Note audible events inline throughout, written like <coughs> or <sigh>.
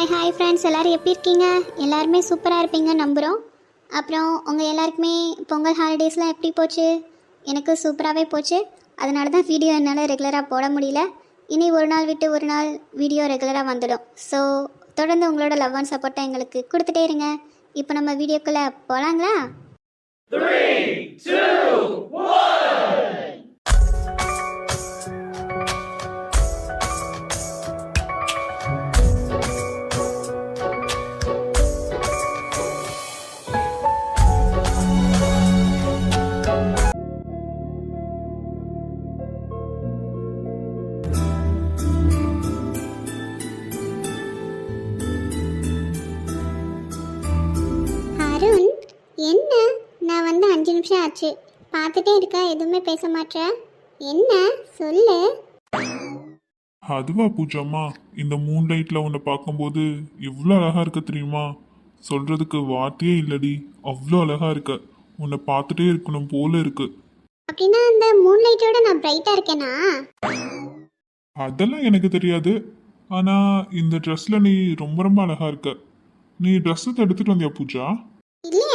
Hi hi friends எல்லோரும் எப்படி இருக்கீங்க? எல்லாருமே சூப்பராக இருப்பீங்க நம்புகிறோம் அப்புறம் உங்கள் எல்லாருக்குமே பொங்கல் ஹாலிடேஸ்லாம் எப்படி போச்சு? எனக்கு சூப்பராகவே போச்சு. அதனால தான் வீடியோ என்னால் ரெகுலராக போட முடியல. இனி ஒரு நாள் விட்டு ஒரு நாள் வீடியோ ரெகுலராக வந்துடும். ஸோ தொடர்ந்து உங்களோட லவ் அண்ட் சப்போர்ட்டை எங்களுக்கு கொடுத்துட்டே இருங்க. இப்போ நம்ம வீடியோக்குள்ளே போகலாங்களா நிமிஷம் ஆச்சு. பார்த்துட்டே இருக்கா எதுவுமே பேச மாட்டேற என்ன? சொல்லு. அதுவா பூஜாம்மா இந்த மூன் லைட்ல உன்னை பார்க்கும்போது எவ்வளோ அழகா இருக்க தெரியுமா? சொல்றதுக்கு வார்த்தையே இல்லடி அவ்வளோ அழகா இருக்க. உன்னை பார்த்துட்டே இருக்கணும் போல இருக்கு. அப்படின்னா அந்த மூன் லைட்டோட நான் பிரைட்டாக இருக்கேனா? அதெல்லாம் எனக்கு தெரியாது. ஆனா இந்த ட்ரெஸ்ல நீ ரொம்ப ரொம்ப அழகா இருக்க. நீ ட்ரெஸ் எடுத்துட்டு வந்தியா பூஜா?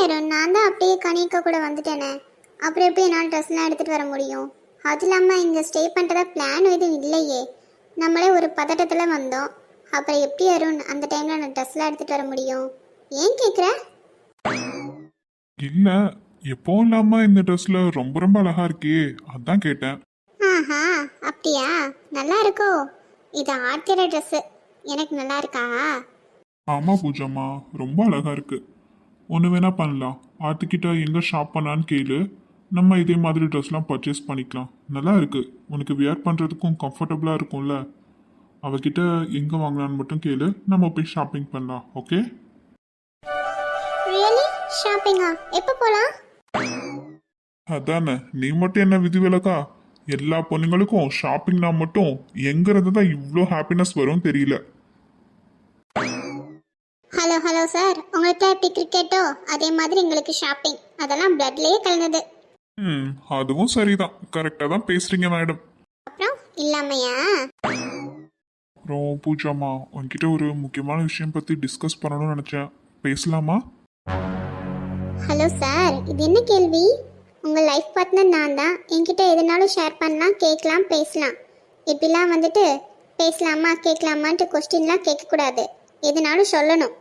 அருண் நான் தான் அப்படியே கனிக்க கூட வந்துட்டேனே. அப்புறம் எப்படி என்னால் ட்ரெஸ்லாம் எடுத்துகிட்டு வர முடியும்? அது இல்லாமல் இங்கே ஸ்டே பண்ணுறதா பிளான் எதுவும் இல்லையே. நம்மளே ஒரு பதட்டத்தில் வந்தோம். அப்புறம் எப்படி அருண் அந்த டைமில் நான் ட்ரெஸ்லாம் எடுத்துகிட்டு வர முடியும்? ஏன் கேட்குற இல்ல எப்பவும் இல்லாம இந்த ட்ரெஸ்ல ரொம்ப ரொம்ப அழகா இருக்கியே அதான் கேட்டேன். ஆஹா அப்படியா? நல்லா இருக்கோ? இது ஆர்த்தியோட ட்ரெஸ்ஸு எனக்கு நல்லா இருக்கா? ஆமா பூஜாம்மா. ரொம்ப அழகா இருக்கு. ஒன்று வேணா பண்ணலாம். ஆர்த்திக்கிட்ட எங்க ஷாப் பண்ணான்னு கேளு. நம்ம இதே மாதிரி ட்ரெஸ்லாம் பர்ச்சேஸ் பண்ணிக்கலாம். நல்லா இருக்கு. உனக்கு வியர் பண்றதுக்கும் கம்ஃபர்டபுளா இருக்கும்ல? அவகிட்ட எங்க வாங்கலான்னு மட்டும் கேளு. நம்ம போய் ஷாப்பிங் பண்ணலாம். ஓகே ரியலி ஷாப்பிங்கா எப்போ போகலாம் அதானே. நீ மட்டும் என்ன விதிவிலக்கா எல்லா பொண்ணுங்களுக்கும் ஷாப்பிங்னா மட்டும் எங்க இருந்து தான் இவ்வளோ ஹாப்பினஸ் வரும் தெரியல. Hello hello sir. உங்களுக்கு எப்படி கிரிக்கெட்டோ அதே மாதிரி எங்களுக்கு ஷாப்பிங் அதெல்லாம் பிளட்லேயே கலந்தது. ம் அதுவும் சரிதான். கரெக்டாக தான் பேசுறீங்க மேடம் அப்புறம் இல்லாமையா? அப்புறம் பூஜாமா உன்கிட்ட ஒரு முக்கியமான விஷயம் பற்றி டிஸ்கஸ் பண்ணணும்னு நினச்சேன். பேசலாமா? ஹலோ சார் இது என்ன கேள்வி? உங்கள் லைஃப் பார்ட்னர் நான் தான் என்கிட்ட எதுனாலும் ஷேர் பண்ணலாம் கேட்கலாம் பேசலாம். இப்படிலாம் வந்துட்டு பேசலாமா கேட்கலாமான்ட்டு கொஸ்டின்லாம் கேட்கக்கூடாது. எதுனாலும் சொல்லணும்.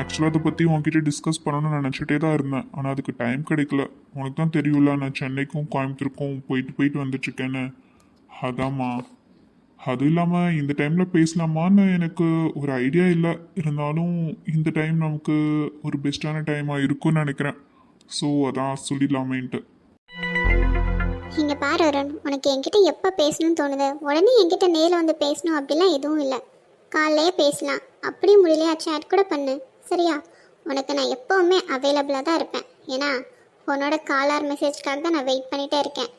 ஆக்சுவலாக அதை பற்றி உன்கிட்ட டிஸ்கஸ் பண்ணணும்னு நினச்சிட்டே தான் இருந்தேன். ஆனால் அதுக்கு டைம் கிடைக்கல. உனக்கு தான் தெரியும்ல நான் சென்னைக்கும் கோயம்புத்தூருக்கும் போயிட்டு போயிட்டு வந்துட்டுருக்கேன்னு. அதாம்மா. அது இல்லாமல் இந்த டைமில் பேசலாமான்னு எனக்கு ஒரு ஐடியா இல்லை. இருந்தாலும் இந்த டைம் நமக்கு ஒரு பெஸ்ட்டான டைமாக இருக்கும்னு நினைக்கிறேன். ஸோ அதான் சொல்லிடலாமேன்ட்டு. இங்கே பாரு அருண் உனக்கு என்கிட்ட எப்போ பேசணும்னு தோணுது? உடனே என்கிட்ட நேரில் வந்து பேசணும் அப்படிலாம் எதுவும் இல்லை. காலையே பேசலாம். அப்படியே முடியலையா? சேட் கூட பண்ணு. சரியா? உனக்கு நான் எப்போவுமே அவைலபிளாக தான் இருப்பேன். ஏன்னா உன்னோட காலார் மெசேஜ்க்காக தான் நான் வெயிட் பண்ணிகிட்டே இருக்கேன்.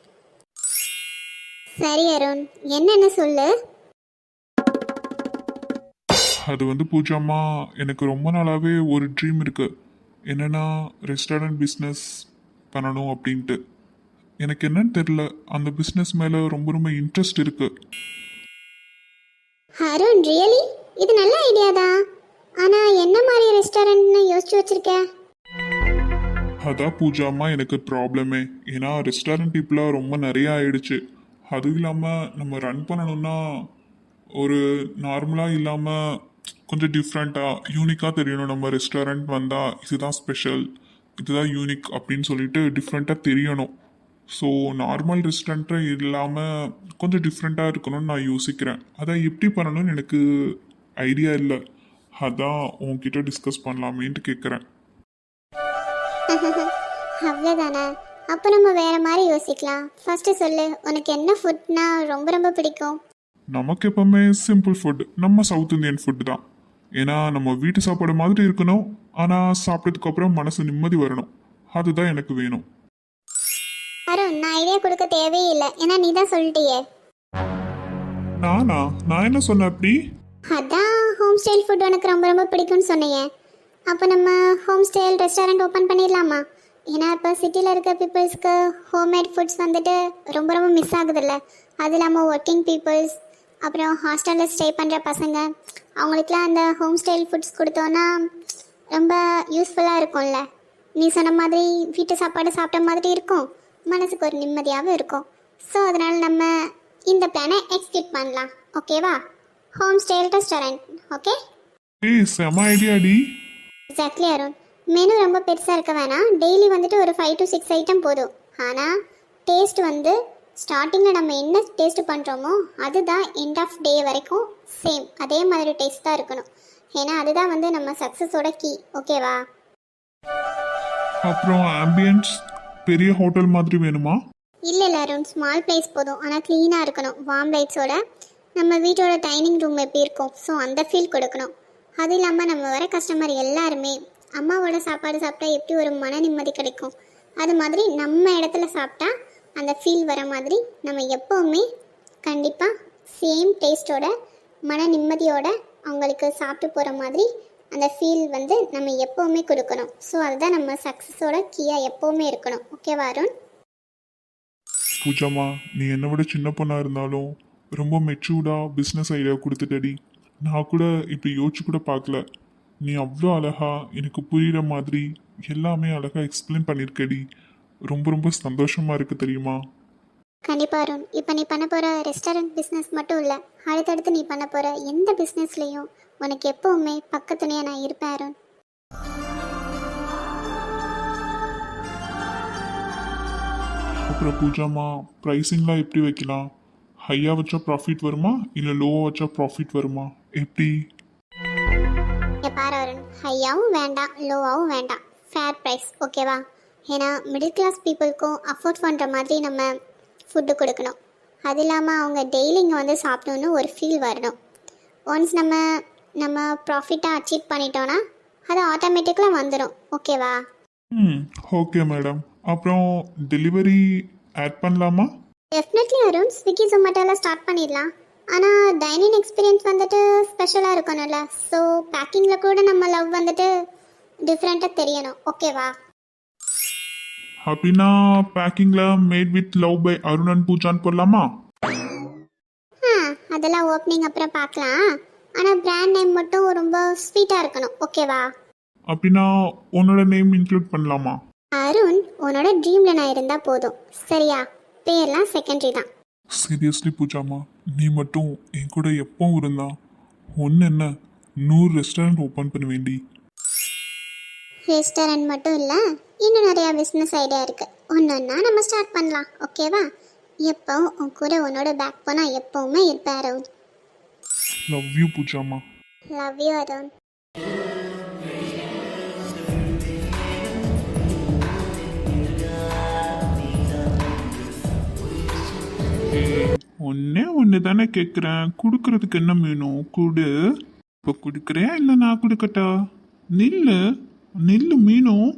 சரி அருண். என்னென்னு சொல்லு? அது வந்து பூஜாம்மா எனக்கு ரொம்ப நாளாகவே ஒரு ட்ரீம் இருக்கு. என்னன்னா ரெஸ்டாரண்ட் பிஸ்னஸ் பண்ணணும் அப்படின்ட்டு. எனக்கு என்னன்னு தெரில அந்த பிஸ்னஸ் மேலே ரொம்ப ரொம்ப இன்ட்ரெஸ்ட் இருக்கு. அருண் ரியலி இது நல்ல ஐடியா தான். ஆனால் என்ன மாதிரி ரெஸ்டாரண்ட்னு யோசிச்சு வச்சிருக்க? அதான் பூஜாம்மா எனக்கு ப்ராப்ளமே ஏன்னா ரெஸ்டாரண்ட் இப்பெல்லாம் ரொம்ப நிறைய ஆயிடுச்சு. அதுவும் இல்லாமல் நம்ம ரன் பண்ணணும்னா ஒரு நார்மலாக இல்லாமல் கொஞ்சம் டிஃப்ரெண்ட்டாக யூனிக்காக தெரியணும். நம்ம ரெஸ்டாரண்ட் வந்தால் இதுதான் ஸ்பெஷல் இதுதான் யூனிக் அப்படின்னு சொல்லிட்டு டிஃப்ரெண்ட்டாக தெரியணும். ஸோ நார்மல் ரெஸ்டாரண்ட்டை இல்லாமல் கொஞ்சம் டிஃப்ரெண்ட்டாக இருக்கணும்னு நான் யோசிக்கிறேன். அதான் எப்படி பண்ணணும்னு எனக்கு ஐடியா இல்லை. அதான் உன்கிட்ட டிஸ்கஸ் பண்ணலாமேன்ட்டு கேட்குறேன் <laughs> அவ்வளோதானே அப்போ நம்ம வேற மாதிரி யோசிக்கலாம். ஃபர்ஸ்ட் சொல்லு உனக்கு என்ன ஃபுட்னா ரொம்ப ரொம்ப பிடிக்கும்? நமக்கு எப்பவுமே சிம்பிள் ஃபுட் நம்ம சவுத் இந்தியன் ஃபுட் தான். ஏன்னா நம்ம வீட்டு சாப்பாடு மாதிரி இருக்கணும். ஆனால் சாப்பிட்டதுக்கு அப்புறம் மனசு நிம்மதி வரணும். அதுதான் எனக்கு வேணும். அருண் நான் ஐடியா கொடுக்க தேவையே இல்லை. ஏன்னா நீ தான் சொல்லிட்டியே. நானா? நான் என்ன சொன்னேன் அப்படி? அதான் ஹோம் ஸ்டைல் ஃபுட் உனக்கு ரொம்ப ரொம்ப பிடிக்கும்னு சொன்னீங்க. அப்போ நம்ம ஹோம் ஸ்டைல் ரெஸ்டாரண்ட் ஓப்பன் பண்ணிடலாமா? ஏன்னா இப்போ சிட்டியில் இருக்க பீப்புள்ஸ்க்கு ஹோம்மேட் ஃபுட்ஸ் வந்துட்டு ரொம்ப ரொம்ப மிஸ் ஆகுதுல்ல. அது இல்லாமல் ஒர்க்கிங் பீப்புள்ஸ் அப்புறம் ஹாஸ்டலில் ஸ்டே பண்ணுற பசங்க அவங்களுக்குலாம் அந்த ஹோம் ஸ்டைல் ஃபுட்ஸ் கொடுத்தோன்னா ரொம்ப யூஸ்ஃபுல்லாக இருக்கும்ல. நீ சொன்ன மாதிரி வீட்டு சாப்பாடு சாப்பிட்ட மாதிரி இருக்கும். மனசுக்கு ஒரு நிம்மதியாகவும் இருக்கும். ஸோ அதனால் நம்ம இந்த பிளானை எக்ஸிக்யூட் பண்ணலாம். ஓகேவா ஹோம் ஸ்டைல் ரெஸ்டாரண்ட் ஓகே ஏய் செம ஐடியாடி எக்ஸாக்ட்லி அருண் மெனு ரொம்ப பெருசாக இருக்க வேணாம். டெய்லி வந்துட்டு ஒரு ஃபைவ் டு சிக்ஸ் ஐட்டம் போதும். ஆனால் டேஸ்ட் வந்து ஸ்டார்டிங்கில் நம்ம என்ன டேஸ்ட் பண்ணுறோமோ அதுதான் எண்ட் ஆஃப் டே வரைக்கும் சேம் அதே மாதிரி டேஸ்ட் தான் இருக்கணும். ஏன்னா அதுதான் வந்து நம்ம சக்ஸஸோட கீ ஓகேவா அப்புறம் ஆம்பியன்ஸ் பெரிய ஹோட்டல் மாதிரி வேணுமா? இல்லை இல்லை அருண் ஸ்மால் பிளேஸ் போதும். ஆனால் க்ளீனாக இருக்கணும். வார்ம் லைட்ஸோட நம்ம வீட்டோட டைனிங் ரூம் எப்படி இருக்கும்? ஸோ அந்த ஃபீல் கொடுக்கணும். அது இல்லாமல் நம்ம வர கஸ்டமர் எல்லாருமே அம்மாவோட சாப்பாடு சாப்பிட்டா எப்படி ஒரு மன நிம்மதி கிடைக்கும்? அது மாதிரி நம்ம இடத்துல சாப்பிட்டா அந்த ஃபீல் வர மாதிரி நம்ம எப்போவுமே கண்டிப்பாக சேம் டேஸ்ட்டோட மன நிம்மதியோட அவங்களுக்கு சாப்பிட்டு போகிற மாதிரி அந்த ஃபீல் வந்து நம்ம எப்போவுமே கொடுக்கணும். ஸோ அதுதான் நம்ம சக்ஸஸோட கீயாக எப்போவுமே இருக்கணும். ஓகேவா அருண்? பூஜாமா நீ என்னை விட சின்ன பொண்ணாக இருந்தாலும் ரொம்ப மெச்சூர்டா பிஸ்னஸ் ஐடியா கொடுத்துட்டடி. நான் கூட இப்படி யோசிச்சு கூட பார்க்கல. நீ அவ்வளோ அழகா எனக்கு புரியுற மாதிரி எல்லாமே அழகா எக்ஸ்பிளைன் பண்ணியிருக்கடி ரொம்ப ரொம்ப சந்தோஷமா இருக்கு தெரியுமா? கண்டிப்பா அருண். இப்போ நீ பண்ண போகிற ரெஸ்டாரண்ட் பிஸ்னஸ் மட்டும் இல்லை அடுத்தடுத்து நீ பண்ண போகிற எந்த பிஸ்னஸ்லேயும் உனக்கு எப்போவுமே பக்கத்துலேயே நான் இருப்பேன் அருண். அப்புறம் பூஜாமா ப்ரைஸிங்லாம் எப்படி வைக்கலாம்? ஹையாக வச்சா ப்ராஃபிட் வருமா? இல்லை லோவாக வச்சா ப்ராஃபிட் வருமா? எப்படி? பாரு அருண். ஹையாகவும் வேண்டாம் லோவாகவும் வேண்டாம். ஃபேர் ப்ரைஸ் ஓகேவா ஏன்னா மிடில் கிளாஸ் பீப்புளுக்கும் அஃபோர்ட் பண்ணுற மாதிரி நம்ம ஃபுட்டு கொடுக்கணும். அது இல்லாமல் அவங்க டெய்லி இங்கே வந்து சாப்பிடணுன்னு ஒரு ஃபீல் வரணும். ஒன்ஸ் நம்ம நம்ம ப்ராஃபிட்டாக அச்சீவ் பண்ணிட்டோன்னா அது ஆட்டோமேட்டிக்கலாக வந்துடும் ஓகேவா ம் ஓகே மேடம் அப்புறம் டெலிவரி ஆட் பண்ணலாமா? டெஃபினெட்லி அருண் ஸ்விக்கி ஜொமேட்டோவில் ஸ்டார்ட் பண்ணிடலாம். ஆனால் டைனிங் எக்ஸ்பீரியன்ஸ் வந்துட்டு ஸ்பெஷலாக இருக்கணும்ல. ஸோ பேக்கிங்கில் கூட நம்ம லவ் வந்துட்டு டிஃப்ரெண்ட்டாக தெரியணும். ஓகேவா அப்படின்னா பேக்கிங்கில் made with love by Arun and பூஜான்னு போடலாமா? ஆ அதெல்லாம் ஓப்பனிங் அப்புறம் பார்க்கலாம். ஆனால் பிராண்ட் நேம் மட்டும் ரொம்ப ஸ்வீட்டாக இருக்கணும். ஓகேவா அப்படின்னா உன்னோட நேம் இன்க்ளூட் பண்ணலாமா? அருண் உன்னோட ட்ரீமில் நான் இருந்தால் போதும். சரியா? பேர்லாம் செகண்டரி தான். சீரியஸ்லி பூஜாமா நீ மட்டும் என் கூட எப்பவும் இருந்தா ஒன்று என்ன நூறு ரெஸ்டாரண்ட் ஓப்பன் பண்ண வேண்டி ரெஸ்டாரண்ட் மட்டும் இல்லை இன்னும் நிறையா பிஸ்னஸ் ஐடியா இருக்குது ஒன்று நம்ம ஸ்டார்ட் பண்ணலாம் ஓகேவா எப்பவும் உன் கூட உன்னோட பேக் போனால் எப்பவுமே இருப்பேன் love you பூஜாமா. Love you Arun. ஒன்னே ஒன்று தானே கேட்குறேன் கொடுக்கறதுக்கு என்ன வேணும் கொடு. இப்போ கொடுக்குறேன் இல்லை நான் கொடுக்கட்டா? நில்லு. நில்லு மீனும்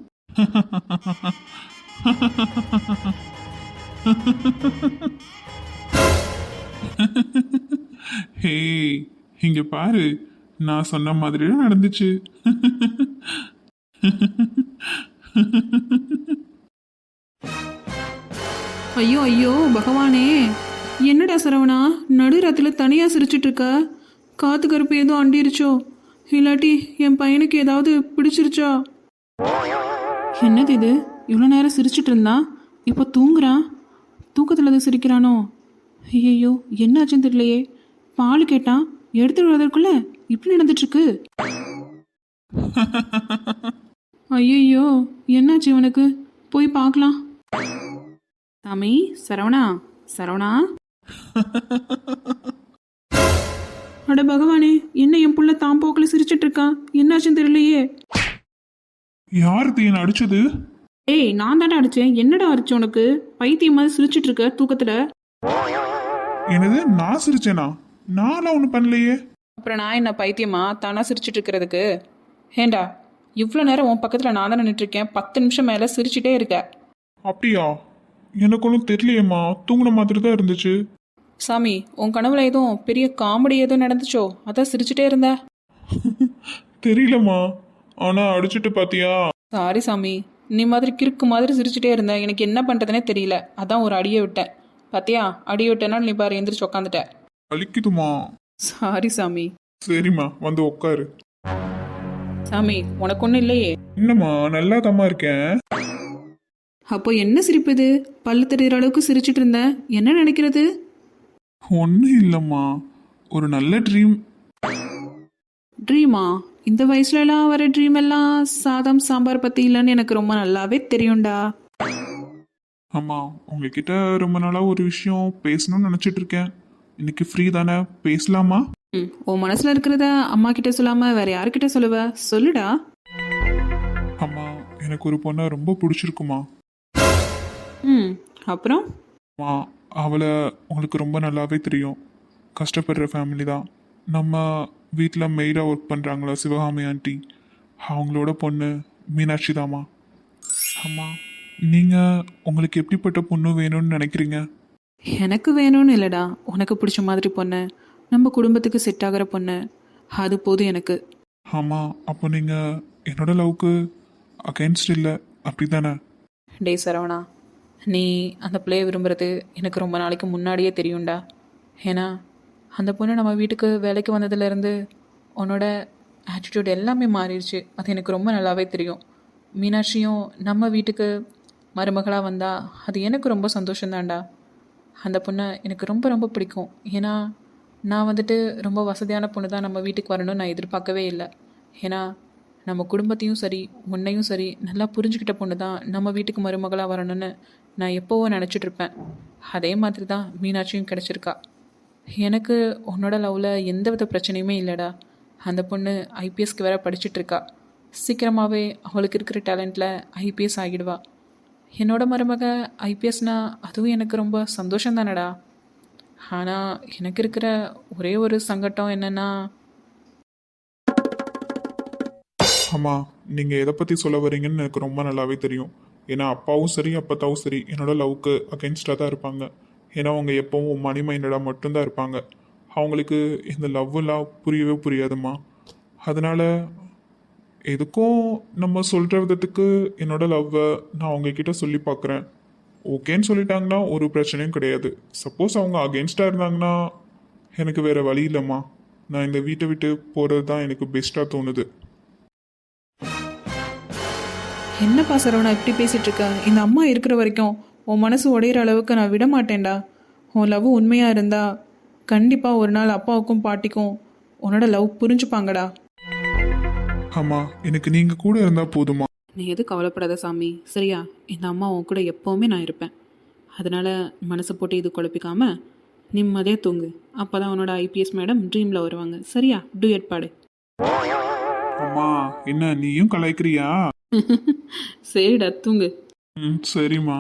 ஹே இங்க பாரு. நான் சொன்ன மாதிரி நடந்துச்சு. ஐயோ ஐயோ பகவானே. என்னடா சரவணா? நடுராத்தில் தனியாக சிரிச்சிட்டு இருக்க? காத்து கருப்பு ஏதோ அண்டிருச்சோ? இல்லாட்டி என் பையனுக்கு ஏதாவது பிடிச்சிருச்சா? என்னது இது? இவ்வளோ நேரம் சிரிச்சிட்டு இருந்தான் இப்போ தூங்குறான் தூக்கத்தில் அது சிரிக்கிறானோ? ஐயையோ என்னாச்சுன்னு தெரியலையே. பால் கேட்டான். எடுத்துட்டு வரதுக்குள்ள இப்படி நடந்துட்டுருக்கு. ஐயையோ என்னாச்சு இவனுக்கு? போய் பார்க்கலாம். சாமி சரவணா சரவணா? அட பகவானே என்ன என் புள்ள தாம் போக்கில் சிரிச்சிட்டு இருக்கான் என்னாச்சுன்னு தெரியலையே. யார் தீன் அடிச்சது? ஏய் நான் தானே அடிச்சேன். என்னடா அடிச்சு உனக்கு? பைத்தியம் மாதிரி சிரிச்சிட்டு இருக்க தூக்கத்துல? என்னது நான் சிரிச்சேனா? நான்லாம் ஒன்றும் பண்ணலையே. அப்புறம் நான் என்ன பைத்தியமா? தானா சிரிச்சிட்டு இருக்கிறதுக்கு? ஏண்டா இவ்வளோ நேரம் உன் பக்கத்தில் நான் தான் நின்றுட்டு இருக்கேன். பத்து நிமிஷம் மேலே சிரிச்சிட்டே இருக்க. அப்படியா? எனக்கு ஒன்றும் தெரியலையேம்மா. தூங்குன மாதிரி தான் இருந்துச்சு. சாமி உன் கனவுல எதுவும் பெரிய காமெடி எதுவும் நடந்துச்சோ? அதான் சிரிச்சிட்டே இருந்த. <laughs> தெரியலம்மா. ஆனால் அடிச்சிட்டு பார்த்தியா சாரி சாமி. நீ மாதிரி கிறுக்கு மாதிரி சிரிச்சிட்டே இருந்த. எனக்கு என்ன பண்ணுறதுனே தெரியல. அதான் ஒரு அடியை விட்டேன். பாத்தியா? அடியை விட்டனால நீ பாரு எந்திரிச்சு உக்காந்துட்ட. வலிக்குதுமா சாரி சாமி. சரிம்மா வந்து உட்காரு சாமி உனக்கு ஒன்றும் இல்லையே. என்னம்மா நல்லா இருக்கேன்? அப்போ என்ன சிரிப்பு இது? பல்லு தெரிகிற அளவுக்கு சிரிச்சிட்டு இருந்தேன் என்ன நினைக்கிறது? ஒன்றும் இல்லைம்மா. ஒரு நல்ல ட்ரீம் ட்ரீமா இந்த வயசுலலாம் வர ட்ரீம் எல்லாம் சாதம் சாம்பார் பற்றி இல்லைன்னு எனக்கு ரொம்ப நல்லாவே தெரியும்டா. ஆமா உங்ககிட்ட ரொம்ப நாளாக ஒரு விஷயம் பேசணும்னு நினச்சிட்டு இருக்கேன். இன்னைக்கு ஃப்ரீ தானே? பேசலாமா? ம் உன் மனசில் இருக்கிறத அம்மா கிட்ட சொல்லாமல் வேற யார்கிட்ட சொல்லுவ? சொல்லுடா. அம்மா எனக்கு ஒரு பொண்ணை ரொம்ப பிடிச்சிருக்குமா. அப்புறம்? அம்மா அவளை உங்களுக்கு ரொம்ப நல்லாவே தெரியும். கஷ்டப்படுற ஃபேமிலி தான். நம்ம வீட்டில் மெய்டாக ஒர்க் பண்ணுறாங்களா சிவகாமி ஆண்டி அவங்களோட பொண்ணு மீனாட்சி தாம்மா. அம்மா நீங்கள் உங்களுக்கு எப்படிப்பட்ட பொண்ணு வேணும்னு நினைக்கிறீங்க? எனக்கு வேணும்னு இல்லைடா. உனக்கு பிடிச்ச மாதிரி பொண்ணு. நம்ம குடும்பத்துக்கு செட் ஆகிற பொண்ணு. அது போதும் எனக்கு. ஆமாம் அப்போ நீங்கள் என்னோட லவ்க்கு அகேன்ஸ்ட் இல்லை? அப்படி தானே டேய் சரவணா நீ அந்த பிள்ளையை விரும்புறது எனக்கு ரொம்ப நாளைக்கு முன்னாடியே தெரியும்டா. ஏன்னா அந்த பொண்ணு நம்ம வீட்டுக்கு வேலைக்கு வந்ததுலேருந்து உன்னோட ஆட்டிடியூட் எல்லாமே மாறிடுச்சு. அது எனக்கு ரொம்ப நல்லாவே தெரியும். மீனாட்சியும் நம்ம வீட்டுக்கு மருமகளாக வந்தால் அது எனக்கு ரொம்ப சந்தோஷம்தான்டா. அந்த பொண்ணை எனக்கு ரொம்ப ரொம்ப பிடிக்கும். ஏன்னா நான் வந்துட்டு ரொம்ப வசதியான பொண்ணு தான் நம்ம வீட்டுக்கு வரணும்னு நான் எதிர்பார்க்கவே இல்லை. ஏன்னா நம்ம குடும்பத்தையும் சரி உன்னையும் சரி நல்லா புரிஞ்சுக்கிட்ட பொண்ணு தான் நம்ம வீட்டுக்கு மருமகளாக வரணும்னு நான் எப்போவோ நினச்சிட்டு இருப்பேன் அதே மாதிரி தான் மீனாட்சியும் கிடச்சிருக்கா. எனக்கு உன்னோட லவ்வில் எந்த வித பிரச்சனையுமே இல்லைடா. அந்த பொண்ணு ஐபிஎஸ்க்கு வேற படிச்சுட்டு இருக்கா சீக்கிரமாகவே அவளுக்கு இருக்கிற டேலண்ட்டில் ஐபிஎஸ் ஆகிடுவா. என்னோட மருமக ஐபிஎஸ்னா அதுவும் எனக்கு ரொம்ப சந்தோஷம் தானடா ஆனால் எனக்கு இருக்கிற ஒரே ஒரு சங்கட்டம் என்னென்னா ஆமாம் நீங்கள் எதை பற்றி சொல்ல வரீங்கன்னு எனக்கு ரொம்ப நல்லாவே தெரியும். ஏன்னா அப்பாவும் சரி அப்பத்தாவும் சரி என்னோட லவ்க்கு அகென்ஸ்டாக தான் இருப்பாங்க. ஏன்னா அவங்க எப்பவும் மணி மைண்டடாக மட்டும்தான் இருப்பாங்க. அவங்களுக்கு இந்த லவ்லாம் புரியவே புரியாதுமா அதனால் எதுக்கும் நம்ம சொல்கிற விதத்துக்கு என்னோட லவ்வை நான் அவங்கக்கிட்ட சொல்லி பார்க்குறேன் ஓகேன்னு சொல்லிட்டாங்கன்னா ஒரு பிரச்சனையும் கிடையாது. சப்போஸ் அவங்க அகென்ஸ்டாக இருந்தாங்கன்னா எனக்கு வேறு வழி இல்லைம்மா. நான் இந்த வீட்டை விட்டு போகிறது தான் எனக்கு பெஸ்ட்டாக தோணுது. என்னப்பா சரவணா இப்படி பேசிட்டு இருக்க இந்த அம்மா இருக்கிற வரைக்கும் உன் மனசு உடையிற அளவுக்கு நான் விட மாட்டேன்டா. உன் லவ் உண்மையாக இருந்தா கண்டிப்பாக ஒரு நாள் அப்பாவுக்கும் பாட்டிக்கும் உன்னோட லவ் புரிஞ்சுப்பாங்கடா. ஆமாம் எனக்கு நீங்கள் கூட இருந்தால் போதுமா? நீ எது கவலைப்படாத சாமி. சரியா? இந்த அம்மா உன் கூட எப்போவுமே நான் இருப்பேன். அதனால் மனசை போட்டு இது குழப்பிக்காம நிம்மதியாக தூங்கு. அப்போ தான் உன்னோட ஐபிஎஸ் மேடம் ட்ரீமில் வருவாங்க. சரியா? டூயட் பாடு அம்மா என்ன நீயும் கலாய்க்கிறியா? சரிடா தூங்கு. ம் சரிம்மா.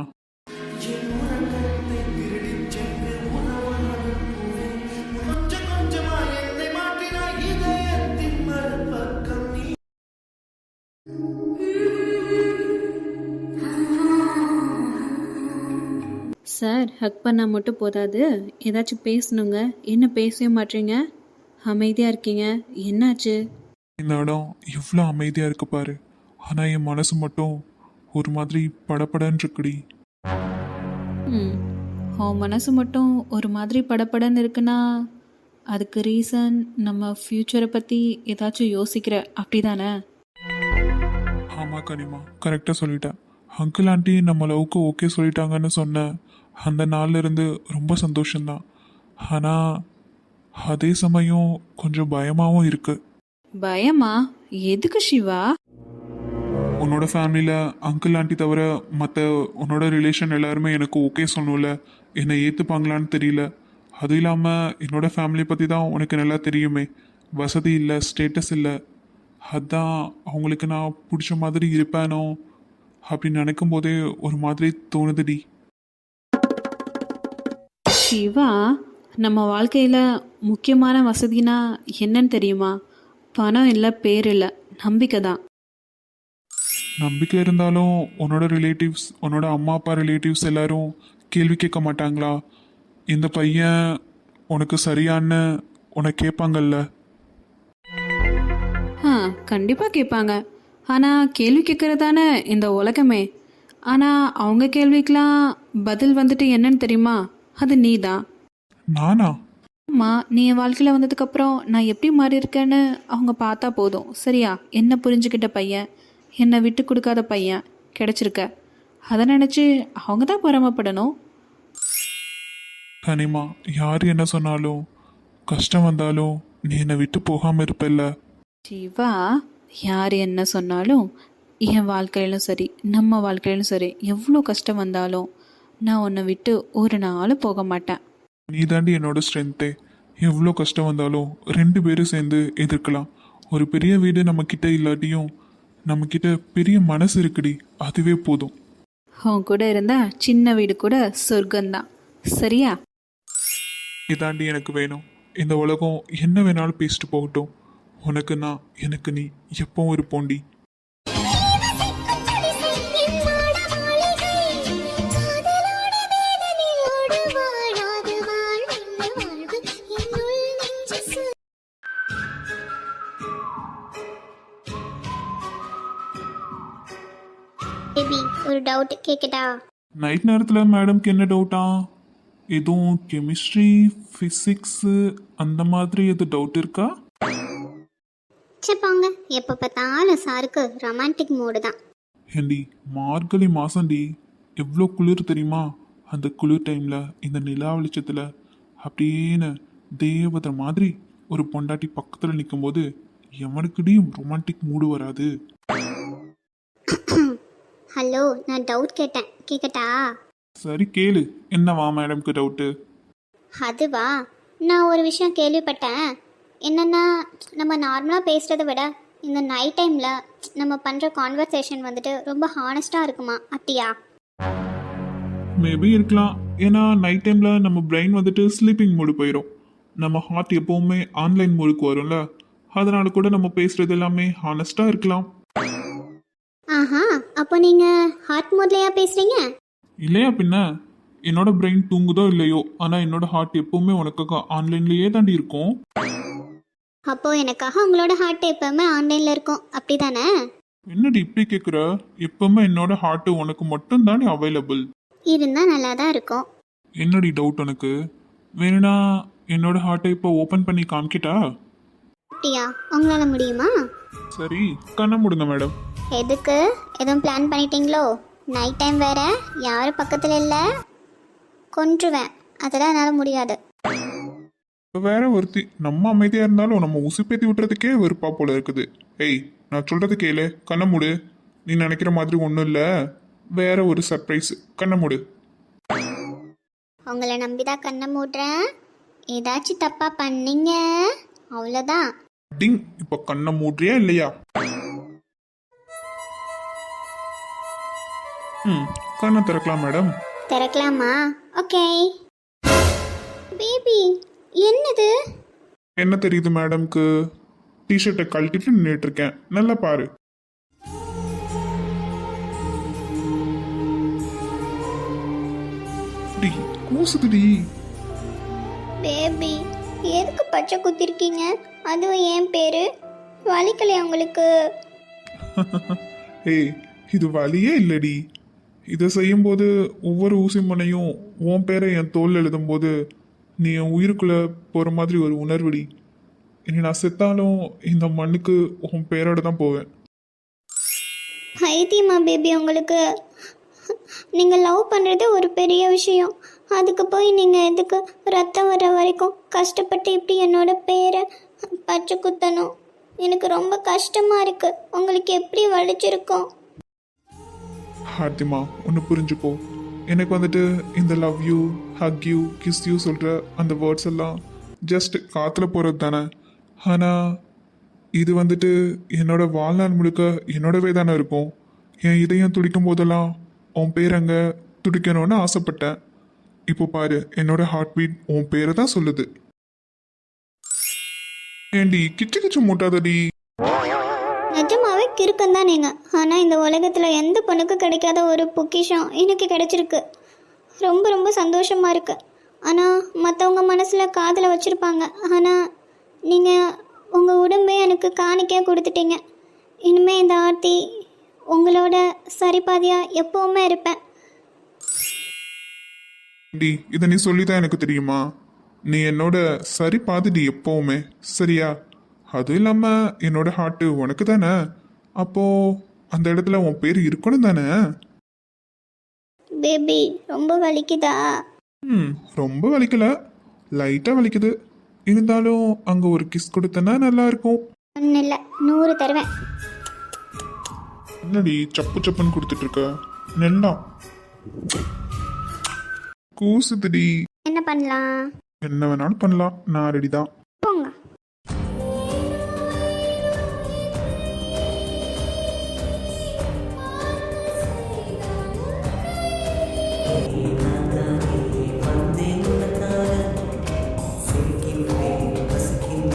சார் ஹக் பண்ணால் மட்டும் போதாது. ஏதாச்சும் பேசணுங்க. என்ன பேசவே மாட்டீங்க அமைதியாக இருக்கீங்க. என்னாச்சு? இந்த இடம் எவ்வளோ அமைதியாக இருக்கு பாரு. ஆனால் என் மனசு மட்டும் ஒரு மாதிரி படபடன்னு இருக்குடி ம் உன் மனசு மட்டும் ஒரு மாதிரி படபடன்னு இருக்குன்னா அதுக்கு ரீசன் நம்ம ஃப்யூச்சரை பற்றி ஏதாச்சும் யோசிக்கிற அப்படி தானே ஆமாம் கனிமா கரெக்டாக சொல்லிட்டேன். அங்கிள் ஆண்டி நம்ம லவ்க்கு ஓகே சொல்லிட்டாங்கன்னு சொன்ன அந்த நாள்ல இருந்து ரொம்ப சந்தோஷம்தான். ஆனால் அதே சமயம் கொஞ்சம் பயமாகவும் இருக்குது பயமா? எதுக்கு சிவா? உன்னோட ஃபேமிலியில் அங்கிள் ஆண்டி தவிர மற்ற உன்னோட ரிலேஷன் எல்லாருமே எனக்கு ஓகே சொன்னோம்ல என்னை ஏற்றுப்பாங்களான்னு தெரியல. அதுவும் இல்லாமல் என்னோட ஃபேமிலியை பற்றி தான் உனக்கு நல்லா தெரியுமே. வசதி இல்லை ஸ்டேட்டஸ் இல்லை. அதான் அவங்களுக்கு நான் பிடிச்ச மாதிரி இருப்பேனோ அப்படின்னு நினைக்கும் போதே ஒரு மாதிரி தோணுதுடி. சிவா நம்ம வாழ்க்கையில் முக்கியமான வசதினா என்னன்னு தெரியுமா? பணம் இல்லை பேர் இல்லை. நம்பிக்கை தான். நம்பிக்கை இருந்தாலும் உன்னோட ரிலேட்டிவ்ஸ் உன்னோட அம்மா அப்பா ரிலேட்டிவ்ஸ் எல்லாரும் கேள்வி கேட்க மாட்டாங்களா? இந்த பையன் உனக்கு சரியான்னு உனக்கு கேட்பாங்கல்ல? ஆ கண்டிப்பாக கேட்பாங்க. ஆனால் கேள்வி கேட்கறது தானே இந்த உலகமே. ஆனால் அவங்க கேள்விக்கெலாம் பதில் வந்துட்டு என்னன்னு தெரியுமா? அது நீ தான் நானா? அம்மா நீ என் வாழ்க்கையில் வந்ததுக்கப்புறம் நான் எப்படி மாறி இருக்கேன்னு அவங்க பார்த்தா போதும். சரியா? என்ன புரிஞ்சுக்கிட்ட பையன்? என்னை விட்டு கொடுக்காத பையன் கிடைச்சிருக்க. அதை நினச்சி அவங்க தான் பொறாமப்படணும். கனிமா யார் என்ன சொன்னாலும் கஷ்டம் வந்தாலும் நீ என்னை விட்டு போகாமல் இருப்பல்ல. சிவா யார் என்ன சொன்னாலும் என் வாழ்க்கையிலும் சரி நம்ம வாழ்க்கையிலும் சரி எவ்வளோ கஷ்டம் வந்தாலும் நான் உன்னை விட்டு ஒரு நாள் போக மாட்டேன். நீ தாண்டி என்னோட ஸ்ட்ரென்த்தே எவ்வளோ கஷ்டம் வந்தாலும் ரெண்டு பேரும் சேர்ந்து எதிர்க்கலாம். ஒரு பெரிய வீடு நம்ம கிட்ட இல்லாட்டியும் நம்ம கிட்ட பெரிய மனசு இருக்குடி. அதுவே போதும். உன் கூட இருந்தா சின்ன வீடு கூட சொர்க்கம்தான். சரியா? இதாண்டி எனக்கு வேணும். இந்த உலகம் என்ன வேணாலும் பேசிட்டு போகட்டும். உனக்கு நான் எனக்கு நீ எப்பவும் இருப்போண்டி. டவுட் கேட்கட்டா நைட் நேரத்தில் மேடம்க்கு என்ன டவுட்டா எதுவும் கெமிஸ்ட்ரி ஃபிசிக்ஸு அந்த மாதிரி எது டவுட் இருக்கா? சே போங்க. எப்போ பார்த்தாலும் சாருக்கு ரொமான்டிக் மூடு தான். ஏண்டி மார்கழி மாசம்டி. எவ்வளோ குளிர் தெரியுமா? அந்த குளிர் டைமில் இந்த நிலா வெளிச்சத்தில் அப்படியேன்னு தேவதை மாதிரி ஒரு பொண்டாட்டி பக்கத்தில் நிற்கும்போது எவனுக்குடியும் ரொமான்டிக் மூடு வராது? <coughs> ஹலோ நான் டவுட் கேட்டேன். கேட்கட்டா சரி கேளு. என்னவா மேடம்க்கு டவுட்டு அதுவா? நான் ஒரு விஷயம் கேள்விப்பட்டேன். என்னென்னா நம்ம நார்மலாக பேசுகிறத விட இந்த நைட் டைமில் நம்ம பண்ணுற கான்வர்சேஷன் வந்துட்டு ரொம்ப ஹானஸ்ட்டாக இருக்குமா? அப்படியா? மேபி இருக்கலாம். ஏன்னா நைட் டைமில் நம்ம பிரெயின் வந்துட்டு ஸ்லீப்பிங் மூடு போயிடும் நம்ம ஹார்ட் எப்போவுமே ஆன்லைன் மூடுக்கு வரும்ல. அதனால கூட நம்ம பேசுறது எல்லாமே ஹானஸ்டாக இருக்கலாம். அப்போ நீங்கள் ஹார்ட் மோட்லையா பேசுகிறீங்க இல்லையா பின்ன? என்னோட பிரெயின் தூங்குதோ இல்லையோ ஆனால் என்னோட ஹார்ட் எப்பவுமே உனக்காக ஆன்லைன்லேயே தாண்டி இருக்கும். அப்போது எனக்காக உங்களோட ஹார்ட் எப்போவுமே ஆன்லைனில் இருக்கும். அப்படி தானே என்னடி இப்படி கேட்குற எப்பவுமே என்னோட ஹார்ட் உனக்கு மட்டும் தானே அவைலபிள் இருந்தால் நல்லா தான் இருக்கும். என்னடி டவுட் உனக்கு? வேணும்னா என்னோட ஹார்ட்டை இப்போ ஓப்பன் பண்ணி காமிக்கிட்டா? அப்படியா? உங்களால் முடியுமா? சரி கண்ண முடுங்க மேடம் எதுக்கு? எதுவும் பிளான் பண்ணிட்டீங்களோ? நைட் டைம் வேற. யாரும் பக்கத்தில் இல்லை? கொன்றுவேன். அதெல்லாம் என்னால் முடியாது. வேற ஒருத்தி. நம்ம அமைதியாக இருந்தாலும் நம்ம உசுப்பேத்தி விட்டுறதுக்கே வெறுப்பா போல இருக்குது. ஏய் நான் சொல்றது கேளு. கண்ண மூடு. நீ நினைக்கிற மாதிரி ஒன்றும் இல்லை. வேற ஒரு சர்ப்ரைஸ் கண்ண மூடு. உங்களை நம்பி தான் கண்ணை மூடுறேன். ஏதாச்சும் தப்பாக பண்ணீங்க. அவ்வளோதான் டிங் இப்போ கண்ணை மூடுறியா இல்லையா? ம் கண்ணை திறக்கலாம் மேடம்? திறக்கலாமா? ஓகே. பேபி என்னது? என்ன தெரியுது மேடம்க்கு? டிஷர்ட்டை கழட்டிட்டு நின்றுட்டு இருக்கேன் நல்லா பாரு. டி கூசுதுடி. பேபி எதுக்கு பச்சை குத்திருக்கீங்க? அதுவும் ஏன் பேர்? வலிக்கலையா உங்களுக்கு? <laughs> ஏய் இது வலியே இல்லடி. இதை செய்யும்போது ஒவ்வொரு ஊசி மனையும் உன் பேரை என் தோல் எழுதும்போது நீ என் உயிருக்குள்ளே போகிற மாதிரி ஒரு உணர்வுடி. இனி நான் செத்தாலும் இந்த மண்ணுக்கு உன் பேரோட தான் போவேன். பைத்தியமா பேபி உங்களுக்கு நீங்கள் லவ் பண்ணுறது ஒரு பெரிய விஷயம். அதுக்கு போய் நீங்கள் எதுக்கு ரத்தம் வர வரைக்கும் கஷ்டப்பட்டு இப்படி என்னோட பேரை பச்சை குத்தணும்? எனக்கு ரொம்ப கஷ்டமாக இருக்குது உங்களுக்கு எப்படி வலிச்சிருக்கும்? ஹாத்திமா ஒன்று புரிஞ்சுக்கோ. எனக்கு வந்துட்டு இந்த love you hug you kiss you சொல்கிற அந்த வேர்ட்ஸ் எல்லாம் ஜஸ்ட் காற்றுல போகிறது தானே. ஆனால் இது வந்துட்டு என்னோட வாழ்நாள் முழுக்க என்னோடவே தானே இருக்கும். என் இதயம் துடிக்கும் போதெல்லாம் உன் பேர் அங்கே துடிக்கணும்னு ஆசைப்பட்டேன். இப்போ பாரு என்னோட ஹார்ட் பீட் உன் பேரை தான் சொல்லுது. ஏண்டி கிச்சு கிச்சு மூட்டாதடி. நிஜமா? கிறுக்கம் தான் நீங்கள் ஆனால் இந்த உலகத்தில் எந்த பொண்ணுக்கும் கிடைக்காத ஒரு பொக்கிஷம் எனக்கு கிடைச்சிருக்கு. ரொம்ப ரொம்ப சந்தோஷமாக இருக்கு. ஆனால் மற்றவங்க மனசில் காதில் வச்சுருப்பாங்க. ஆனால் நீங்கள் உங்கள் உடம்பே எனக்கு காணிக்கையாக கொடுத்துட்டீங்க. இனிமேல் இந்த ஆர்த்தி உங்களோட சரிபாதியாக எப்போவுமே இருப்பேன். டி இதை நீ சொல்லி தான் எனக்கு தெரியுமா? நீ என்னோட சரி பாதிடி எப்போவுமே. சரியா? அதுவும் இல்லாமல் என்னோட ஹார்ட்டு உனக்கு தானே அப்போ அந்த இடத்துல உன் பேர் இருக்கணும் தானே? பேபி ரொம்ப வலிக்குதா? ம் ரொம்ப வலிக்கல. லைட்டாக வலிக்குது. இருந்தாலும் அங்கே ஒரு கிஸ் கொடுத்தனா நல்லா இருக்கும் ஒன்றும் இல்லை நூறு தருவேன். என்னடி சப்பு சப்புன்னு கொடுத்துட்டு இருக்க நெல்லா. கூசுதுடி. என்ன பண்ணலாம்? என்ன வேணாலும் பண்ணலாம். நான் ரெடி தான். போங்க.